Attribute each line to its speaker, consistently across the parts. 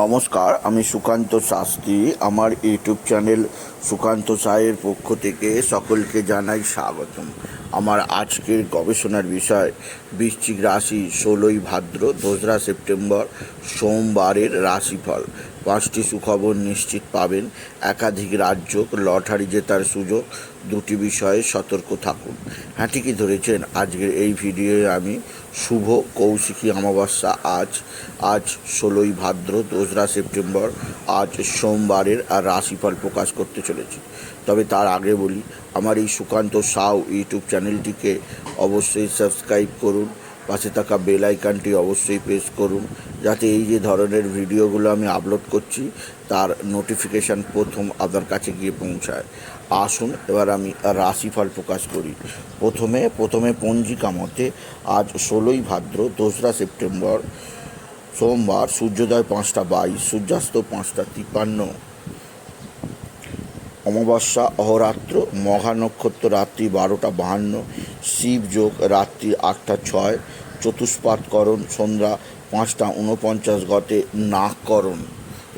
Speaker 1: নমস্কার, আমি সুকান্ত শাস্ত্রী। আমার ইউটিউব চ্যানেল সুকান্ত সায়ের পক্ষ থেকে সকলকে জানাই স্বাগতম। আমার আজকের গবেষণার বিষয়, বৃশ্চিক রাশি ষোলোই ভাদ্র, দোসরা সেপ্টেম্বর, সোমবারের রাশিফল। পাঁচটি সুখবর নিশ্চিত পাবেন। একাধিক রাজ্য লটারি জেতার সুযোগ, দুটি বিষয়ে সতর্ক থাকুন। হ্যাঁ ঠিকই ধরেছেন। আজকের এই ভিডিওয়ে আমি শুভ কৌশিকী অমাবস্যা আজ আজ ষোলোই ভাদ্র, দোসরা সেপ্টেম্বর, আজ সোমবারের আর রাশিফল প্রকাশ করতে চলেছি। তবে তার আগে বলি, আমার এই সুকান্ত সাউ ইউটিউব চ্যানেলটিকে অবশ্যই সাবস্ক্রাইব করুন, পাশে থাকা বেল অবশ্যই প্রেস করুন যাতে এই যে ধরনের ভিডিওগুলো আমি আপলোড করছি, তার নোটিফিকেশান প্রথম আপনার কাছে গিয়ে পৌঁছায়। আসুন, এবার আমি রাশিফল প্রকাশ করি। প্রথমে প্রথমে পঞ্জিকা মতে আজ ষোলোই ভাদ্র, দোসরা সেপ্টেম্বর, সোমবার, সূর্যোদয় পাঁচটা বাইশ, সূর্যাস্ত পাঁচটা তিপ্পান্ন। অমাবস্যা, অহরাত্র মহা নক্ষত্র রাত্রি বারোটা বাহান্ন শিবযোগ রাত্রি আটটা ছয় চতুষ্পাতকরণ সন্ধ্যা পাঁচটা উনপঞ্চাশ গতে নাককরণ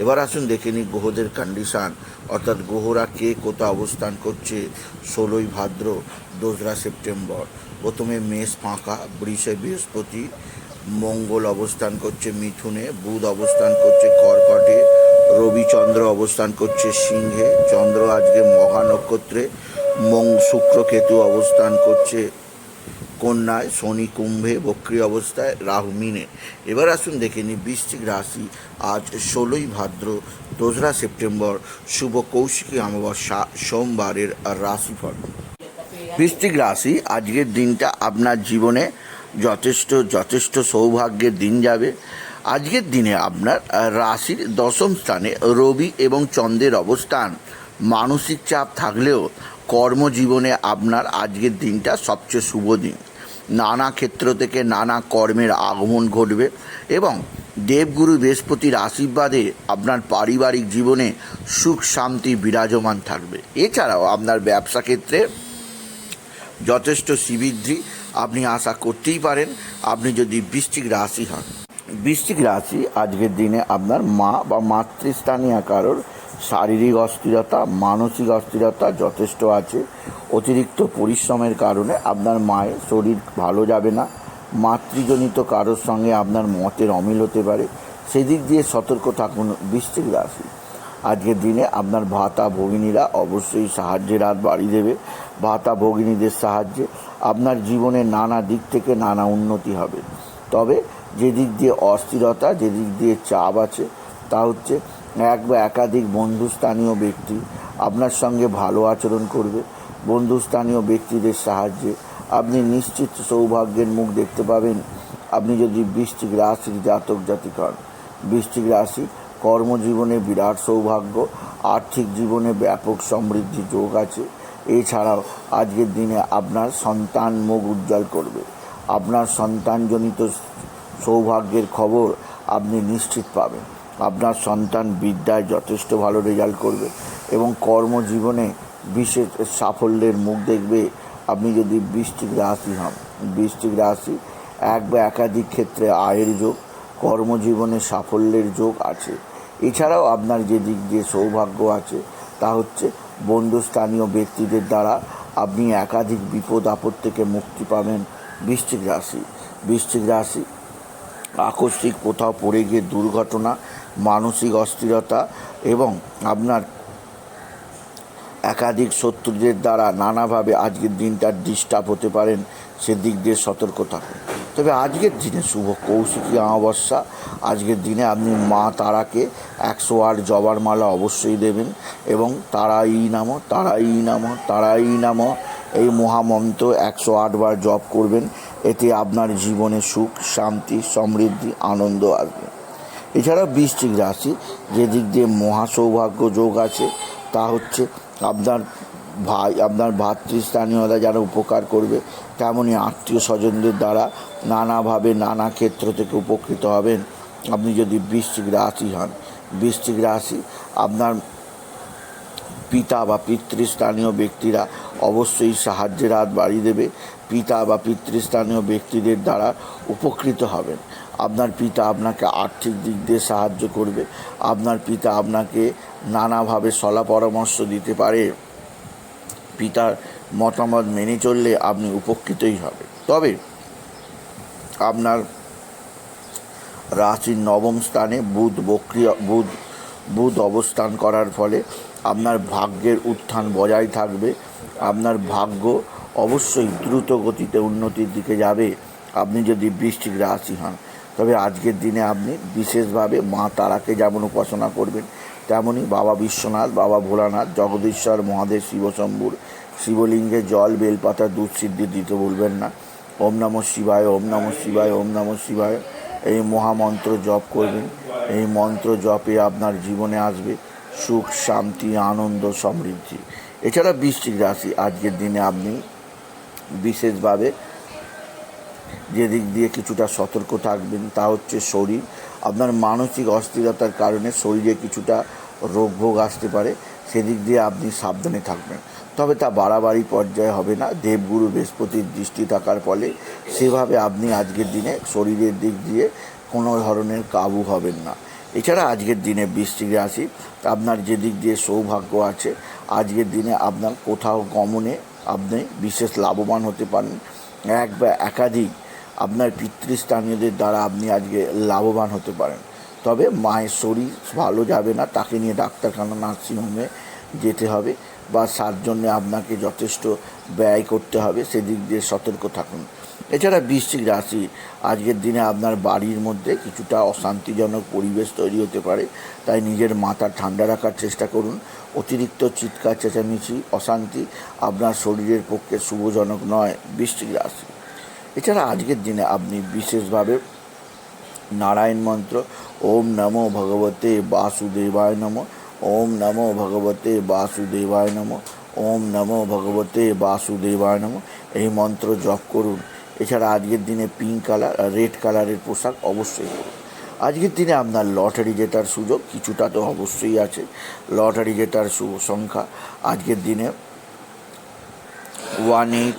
Speaker 1: এবার আসুন দেখে নিই গ্রহদের কন্ডিশান অর্থাৎ গ্রহরা কে কোথা অবস্থান করছে? ষোলোই ভাদ্র, দোসরা সেপ্টেম্বর। প্রথমে মেষ ফাঁকা, বৃষে বৃহস্পতি। মঙ্গল অবস্থান করছে মিথুনে, বুধ অবস্থান করছে কর্কটে। রবিচন্দ্র অবস্থান করছে সিংহে। চন্দ্র আজকে মহা নক্ষত্রে মং শুক্র কেতু অবস্থান করছে কন্যায় শনি কুম্ভে বক্রী অবস্থায় রাহু মিনে। এবার আসুন দেখে নিই বৃশ্চিক রাশি। আজ ষোলোই ভাদ্র, দোসরা সেপ্টেম্বর, শুভ কৌশিকী অমাবস্যা, সোমবারের রাশিফল। বৃশ্চিক রাশি, আজকের দিনটা আপনার জীবনে যথেষ্ট যথেষ্ট সৌভাগ্যের দিন যাবে। আজকের দিনে আপনার রাশির দশম স্থানে রবি এবং চন্দ্রের অবস্থান। মানসিক চাপ থাকলেও কর্মজীবনে আপনার আজকের দিনটা সবচেয়ে শুভ দিন। নানা ক্ষেত্র থেকে নানা কর্মের আগমন ঘটবে এবং দেবগুরু বৃহস্পতির আশীর্বাদে আপনার পারিবারিক জীবনে সুখ, শান্তি বিরাজমান থাকবে। এছাড়াও আপনার ব্যবসা ক্ষেত্রে যথেষ্ট শ্রীবৃদ্ধি আপনি আশা করতেই পারেন, আপনি যদি বৃষ্টিক রাশি হন। বৃশ্চিক রাশি আজকের দিনে আপনার মা বা মাতৃস্থানীয় কারোর শারীরিক অস্থিরতা, মানসিক অস্থিরতা যথেষ্ট আছে। অতিরিক্ত পরিশ্রমের কারণে আপনার মায়ের শরীর ভালো যাবে না। মাতৃজনিত কারোর সঙ্গে আপনার মতের অমিল হতে পারে। সেদিক দিয়ে সতর্ক থাকুন বৃশ্চিক রাশি। আজকের দিনে আপনার ভাতা ভগিনীরা অবশ্যই সাহায্যের হাত বাড়িয়ে দেবে। ভাতা ভগিনীদের সাহায্যে আপনার জীবনে নানা দিক থেকে নানা উন্নতি হবে। তবে যেদিক দিয়ে অস্থিরতা, যেদিক দিয়ে চাপ আছে, তা হচ্ছে এক বা একাধিক বন্ধুস্থানীয় ব্যক্তি আপনার সঙ্গে ভালো আচরণ করবে, বন্ধুস্থানীয় ব্যক্তিদের সাহায্যে। আপনি নিশ্চিত সৌভাগ্যের মুখ দেখতে পাবেন, আপনি যদি বৃষ্টিক রাশির জাতক জাতিক হন বৃশ্চিক রাশি কর্মজীবনে বিরাট সৌভাগ্য, আর্থিক জীবনে ব্যাপক সমৃদ্ধি যোগ আছে। এছাড়াও আজকের দিনে আপনার সন্তান মুখ উজ্জ্বল করবে। আপনার সন্তানজনিত সৌভাগ্যের খবর আপনি নিশ্চিত পাবেন। আপনার সন্তান বিদ্যায় যথেষ্ট ভালো রেজাল্ট করবে এবং কর্মজীবনে বিশেষ সাফল্যের মুখ দেখবে। আপনি যদি বৃষ্টিক রাশি হন বৃষ্টিক রাশি এক বা একাধিক ক্ষেত্রে আয়ের যোগ, কর্মজীবনে সাফল্যের যোগ আছে। এছাড়াও আপনার যে দিক দিয়ে সৌভাগ্য আছে, তা হচ্ছে বন্ধুস্থানীয় ব্যক্তিদের দ্বারা আপনি একাধিক বিপদ আপদ থেকে মুক্তি পাবেন বৃশ্চিক রাশি। বৃশ্চিক রাশি আকস্মিক কোথাও পড়ে গিয়ে দুর্ঘটনা মানসিক অস্থিরতা এবং আপনার একাধিক শত্রুদের দ্বারা নানাভাবে আজকের দিনটা ডিস্টার্ব হতে পারেন, সেদিক দিয়ে সতর্ক থাকুন। তবে আজকের দিনে শুভ কৌশিকী অমাবস্যা, আজকের দিনে আপনি মা তারাকে একশো আট জবার মালা অবশ্যই দেবেন এবং তারাই নাম তারাই নাম তারাই নাম, এই মহামন্ত্র একশো আটবার জপ করবেন, এতে আপনার জীবনে সুখ, শান্তি, সমৃদ্ধি, আনন্দ আসবে। এছাড়া বৃশ্চিক রাশি, যে দিক দিয়ে মহা সৌভাগ্য যোগ আছে, তা হচ্ছে আপনার ভাই, আপনার ভাতৃস্থানীয়রা যারা উপকার করবে তেমনই আত্মীয় স্বজনদের দ্বারা নানাভাবে নানা ক্ষেত্র থেকে উপকৃত হবেন। আপনি যদি বৃশ্চিক রাশি হন বৃশ্চিক রাশি আপনার পিতা বা পিতৃস্থানীয় ব্যক্তিরা অবশ্যই সাহায্যের হাত বাড়িয়ে দেবে, পিতা বা পিতৃস্থানীয় ব্যক্তিদের দ্বারা উপকৃত হবেন। আপনার পিতা আপনাকে আর্থিক দিক দিয়ে সাহায্য করবে। আপনার পিতা আপনাকে নানাভাবে সলা পরামর্শ দিতে পারে। পিতার মতামত মেনে চললে আপনি উপকৃতই হবে তবে আপনার রাশির নবম স্থানে বুধ বক্রিয়া, বুধ বুধ অবস্থান করার ফলে আপনার ভাগ্যের উত্থান বজায় থাকবে। আপনার ভাগ্য অবশ্যই দ্রুত গতিতে উন্নতির দিকে যাবে। আপনি যদি বৃষ্টিক রাশি হন তবে আজকের দিনে আপনি বিশেষভাবে মা তারাকে যেমন উপাসনা করবেন তেমনই বাবা বিশ্বনাথ, বাবা ভোলানাথ, জগদীশ্বর, মহাদেব, শিবশম্ভুর, শিবলিঙ্গে জল, বেলপাতা, দুধ, সিদ্ধি দিতে বলবেন না। ওম নম শিবায়, ওম নম শিবায়, ওম নম শিবায়। এই মহামন্ত্র জপ করবেন। এই মন্ত্র জপে আপনার জীবনে আসবে সুখ, শান্তি, আনন্দ, সমৃদ্ধি। এছাড়া বৃশ্চিক রাশি, আজকের দিনে আপনি বিশেষভাবে যে দিক দিয়ে কিছুটা সতর্ক থাকবেন, তা হচ্ছে শরীর। আপনার মানসিক অস্থিরতার কারণে শরীরে কিছুটা রোগ ভোগ আসতে পারে। সেদিক দিয়ে আপনি সাবধানে থাকবেন। তবে তা বাড়াবাড়ি পর্যায়ে হবে না। দেবগুরু বৃহস্পতির দৃষ্টি থাকার ফলে সেভাবে আপনি আজকের দিনে শরীরের দিক দিয়ে কোনো ধরনের কাবু হবেন না। এছাড়া আজকের দিনে বৃষ্টি রাশি, আপনার যে দিক দিয়ে সৌভাগ্য আছে, আজকের দিনে আপনার কোথাও গমনে আপনি বিশেষ লাভবান হতে পারেন। এক বা একাধিক আপনার পিতৃস্থানীয়দের দ্বারা আপনি আজকে লাভবান হতে পারেন। তবে মায়ের শরীর ভালো যাবে না, তাকে নিয়ে ডাক্তারখানা, নার্সিংহোমে যেতে হবে বা তার জন্যে আপনাকে যথেষ্ট ব্যয় করতে হবে, সেদিক দিয়ে সতর্ক থাকুন। এছাড়া বৃশ্চিক রাশি, আজকের দিনে আপনার বাড়ির মধ্যে কিছুটা অশান্তিজনক পরিবেশ তৈরি হতে পারে, তাই নিজের মাথা ঠান্ডা রাখার চেষ্টা করুন। অতিরিক্ত চিৎকার, চেঁচামেচি, অশান্তি আপনার শরীরের পক্ষে শুভজনক নয় বৃশ্চিক রাশি। এছাড়া আজকের দিনে আপনি বিশেষভাবে নারায়ণ মন্ত্র, ওম নমো ভগবতে বাসুদেবায় নমো, ওম নমো ভগবতে বাসুদেবায় নমো, ওম নমো ভগবতে বাসুদেবায় নমো, এই মন্ত্র জপ করুন। এছাড়া আজকের দিনে পিঙ্ক কালার রেড কালারের পোশাক অবশ্যই আজকের দিনে আপনার লটারি জেতার সুযোগ কিছুটা তো অবশ্যই আছে। লটারি জেতার সংখ্যা আজকের দিনে one eight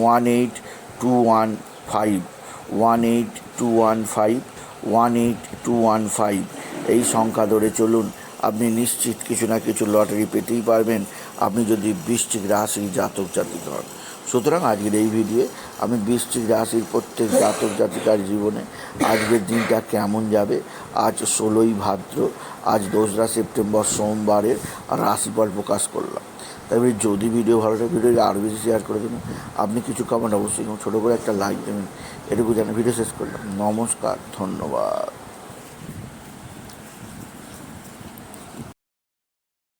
Speaker 1: one eight two one five one eight two one five one eight two one five এই সংখ্যা ধরে চলুন, আপনি নিশ্চিত কিছু না কিছু লটারি পেতেই পারবেন। আপনি যদি বৃষ্টিক রাশি জাতক জাতিক হন সুতরাং আজকের এই ভিডিও আমি বৃশ্চিক রাশির প্রত্যেক জাতক জাতিকার জীবনে আজকের দিনটা কেমন যাবে? আজ ষোলোই ভাদ্র, আজ দোসরা সেপ্টেম্বর সোমবারের রাশিফল প্রকাশ করলাম। তবে যদি ভিডিও ভালো লাগে ভিডিওটি আরও বেশি শেয়ার করে দেবেন। আপনি কিছু কমেন্ট অবশ্যই ছোটো করে একটা লাইক দেবেন। এটুকু জানে ভিডিও শেষ করলাম। নমস্কার, ধন্যবাদ।